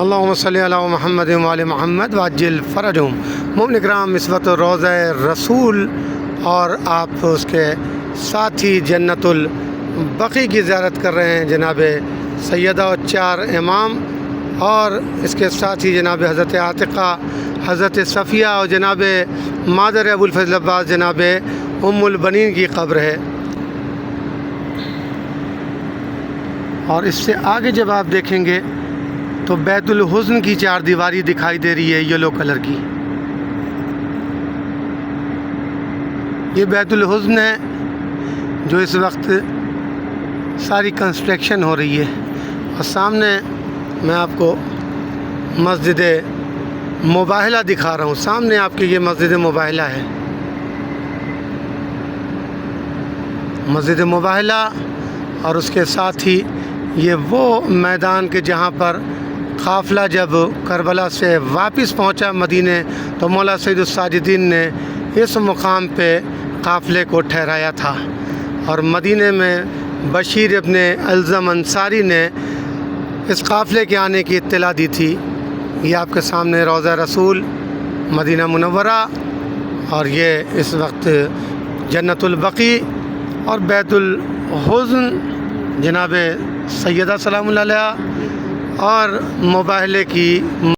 اللہم صلی علی محمد وال محمد واجل فرجم ممن اکرام نسبت روضہ رسول اور آپ اس کے ساتھی جنت البقی کی زیارت کر رہے ہیں، جناب سیدہ و چار امام اور اس کے ساتھ ہی جناب حضرت عاتقہ، حضرت صفیہ اور جناب مادر ابو الفضل عباس، جناب ام البنین کی قبر ہے۔ اور اس سے آگے جب آپ دیکھیں گے تو بیت الحسن کی چار دیواری دکھائی دے رہی ہے یلو کلر کی۔ یہ بیت الحسن ہے جو اس وقت ساری کنسٹرکشن ہو رہی ہے۔ اور سامنے میں آپ کو مسجد مباہلہ دکھا رہا ہوں۔ سامنے آپ کی یہ مسجد مباہلہ ہے۔ مسجد مباہلہ اور اس کے ساتھ ہی یہ وہ میدان کے جہاں پر قافلہ جب کربلا سے واپس پہنچا مدینے، تو مولا سید الساجدین نے اس مقام پہ قافلے کو ٹھہرایا تھا۔ اور مدینے میں بشیر ابن الزم انصاری نے اس قافلے کے آنے کی اطلاع دی تھی۔ یہ آپ کے سامنے روضہ رسول مدینہ منورہ، اور یہ اس وقت جنت البقی اور بیت الحزن۔ جناب سیدہ سلام اللہ علیہ اور مباہلے کی